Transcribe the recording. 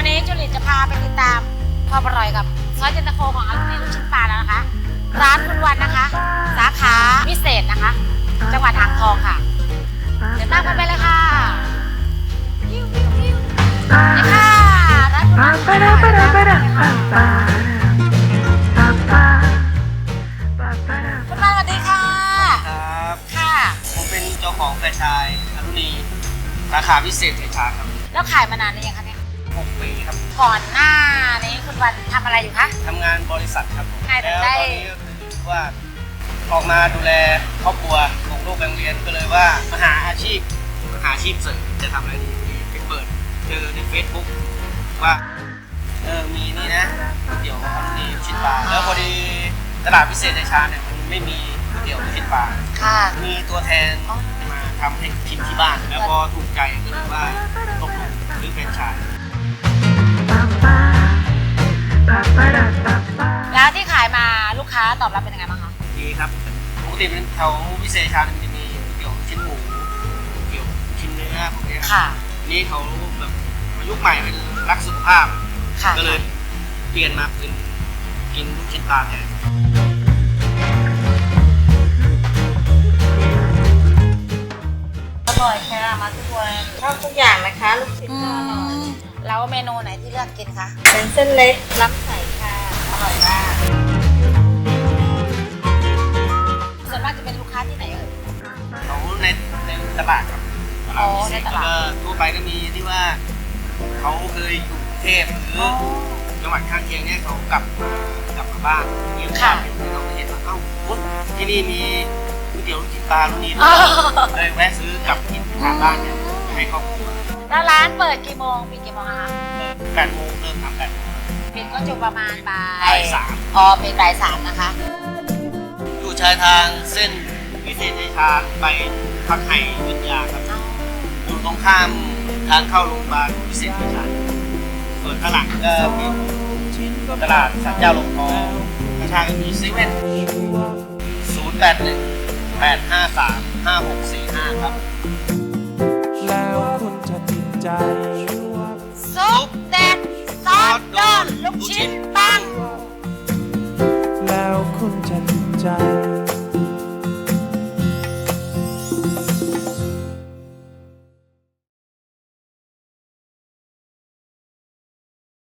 วันนี้จุลินจะพาไปติดตามความอร่อยกับซอสเย็นตาโฟของอลูมิเนีลูกชิ้นปลาแล้วนะคะ ร้านคุณวันนะคะ สาขาพิเศษนะคะ จังหวัดทางทองค่ะ เดี๋ยวตามกันไปเลยค่ะพิ้วพิ้วพิ้วนี่ค่ะร้านคุณวันไปเลยไปะละไปเลยคุณวันสวัสดีค่ะ ครับค่ะผมเป็นเจ้าของแฟรนไชส์อลูมิสาขาพิเศษเทชาครับ แล้วขายมานานหรือยังคะ 6 ปีครับก่อนหน้านี้คุณวันทำอะไรอยู่คะ ทำงานบริษัทครับผมไงถึแล้งวได้ตอนนี้ก็คือว่าออกมาดูแลครอบครัวของลูกโรงเรียนก็เลยว่ามาหาอาชีพมาหาอาชีพเสริมจะทำอะไรดีไปเปิดเจอใน Facebook ว่าเออมีนี่นะก๋วยเตี๋ยวอรุณีลูกชิ้นปลาแล้วพอดีตลาดพิเศษเทชาเนี่ยมันไม่มีก๋วยเตี๋ยวลูกชิ้นปลา ค่ะ มีตัวแทนมาทำให้กินที่บ้าน แล้วพอถูกใจก็เลยว่าตกลงหรือเป็นไชา อบรับเป็นยังไงบ้างคะ ดีครับปกติเป็นแถวพิเศษชามันจะมีเกี่ยวชิ้นหมูเกี่ยวชิ้นเนื้อพวกเนี้ยค่ะนี่เขาแบบยุคใหม่เป็นรักสุขภาพ ค่ะ ก็เลยเปลี่ยนมาเป็นกินลูกชิ้นปลาแทนอร่อยค่ะมาทุกวันชอบทุกอย่างนะคะลูกชิ้นอืก็อร่อยมแล้วเมนูไหนที่เลือกกินคะ เป็นเส้นเล็กล้ำใสค่ะ อร่อยมาก ในตลาด ก็ทั่วไปก็มีที่ว่าเขาเคยอยู่กรุงเทพหรืออจังหวัดข้างเคียงเนี่ยเขากลับมากลับมาบ้านมีโอกาสอยู่ที่เราเห็นว่าเอ้าอุ๊ยที่นี่มีก๋วยเตี๋ยวลูกชิ้นปลาลูกนี้ด้วยเลยแวะซื้อกลับกินทานบ้านเนี่ยให้ครอบครัวแล้วร้านเปิดกี่โมงปิดกี่โมงอะคะแปดโมงเริ่มทำแปดโมงปิดก็จะประมาณบ่าบ่ายยสามอ๋อปิดบ่ายสามนะคะ อยู่ชายทางเส้นพิเศษชัยชาญไปพักไห่วิทยาครับอยู่ตรง ข้ามทางเข้าโรงพยาบาลพิเศษชัยชาญส่วนข้างหลังก็เป็นตลาดสันเจ้าหลวงทองข้างๆก็มีเซเว่นศูนย์แปดหนึ่งแปดห้าสามห้าหกสี่ห้าครับ แล้วคุณจะติดใจซุปเด็ดซอสโดนลูกชิ้นปัง แล้วคุณจะติดใจ